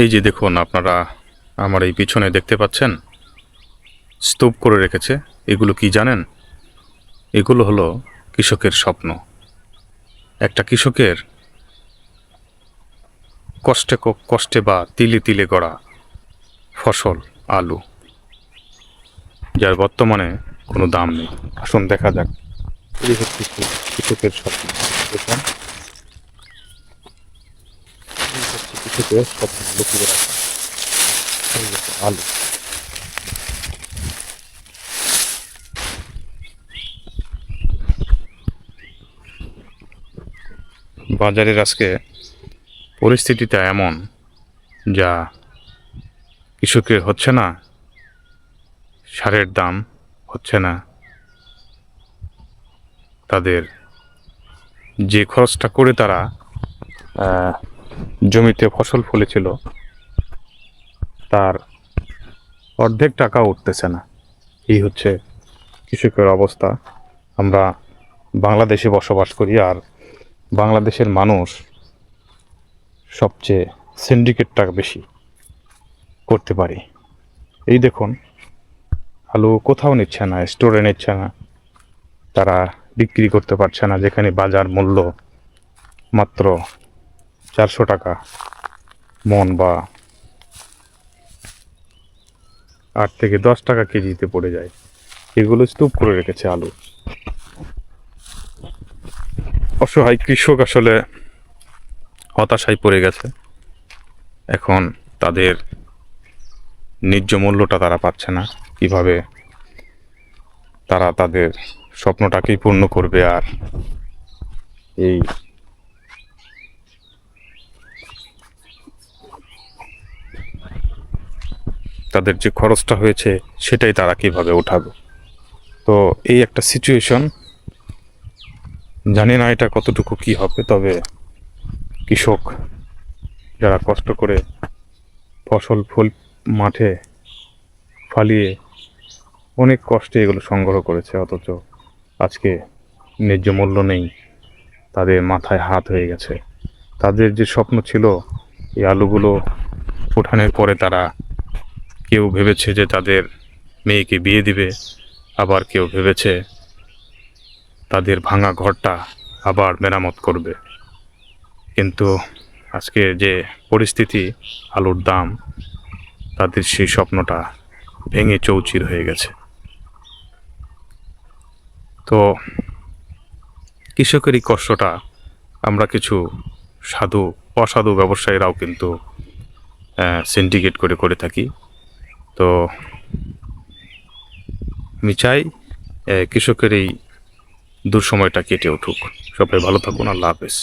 এই যে দেখুন, আপনারা আমার এই পিছনে দেখতে পাচ্ছেন? স্তূপ করে রেখেছে। এগুলো কি জানেন? এগুলো হলো কৃষকের স্বপ্ন। একটা কৃষকের কষ্টে কষ্টে বা তিলে তিলে গড়া ফসল, আলু, যার বর্তমানে কোনো দাম নেই। আসুন দেখা যাক। এই হচ্ছে কৃষকের স্বপ্ন। হচ্ছে কৃষকের লুকিয়ে রাখা। আলু। বাজারের আজকে পরিস্থিতিটা এমন যা কৃষকের হচ্ছে না, সারের দাম হচ্ছে না। তাদের যে খরচটা করে তারা জমিতে ফসল ফলেছিল, তার অর্ধেক টাকা উঠতেছে না। এই হচ্ছে কৃষকের অবস্থা। আমরা বাংলাদেশে বসবাস করি আর বাংলাদেশের মানুষ সবচেয়ে সিন্ডিকেটটা বেশি করতে পারি। এই দেখুন, আলু কোথাও নিচ্ছে না স্টোরে নিচ্ছে না। তারা বিক্রি করতে পারছে না, যেখানে বাজার মূল্য মাত্র চারশো টাকা। মন বা আট থেকে দশ টাকা কেজিতে পড়ে যায়। এগুলো স্তূপ করে রেখেছে আলু। অসহায় কৃষক আসলে হতাশায় পড়ে গেছে। এখন তাদের ন্যায্য মূল্যটা তারা পাচ্ছে না। কীভাবে তারা তাদের স্বপ্নটাকেই পূর্ণ করবে আর এই তাদের যে খরচটা হয়েছে সেটাই তারা কীভাবে উঠাবে। তো এই একটা সিচুয়েশন জানি না এটা কতটুকু কি হবে, তবে কৃষক যারা কষ্ট করে ফসল ফুল মাঠে ফালিয়ে অনেক কষ্টে এগুলো সংগ্রহ করেছে, অথচ আজকে ন্যায্য মূল্য নেই, তাদের মাথায় হাত হয়ে গেছে। তাদের যে স্বপ্ন ছিল, এই আলুগুলো উঠানের পরে তারা কেউ ভেবেছে যে তাদের মেয়েকে বিয়ে দিবে, আবার কেউ ভেবেছে তাদের ভাঙা ঘরটা আবার মেরামত করবে। কিন্তু আজকে যে পরিস্থিতি, আলুর দাম, তাদের সেই স্বপ্নটা ভেঙে চৌচির হয়ে গেছে। তো কৃষকের এই কষ্টটা, আমরা কিছু সাধু, অসাধু ব্যবসায়ীরাও কিন্তু সিন্ডিকেট করে করে থাকি। তো আমি চাই কৃষকের এই দুঃসময়টা কেটে উঠুক। সবাই ভালো থাকুন আল্লাহ হাফেজ।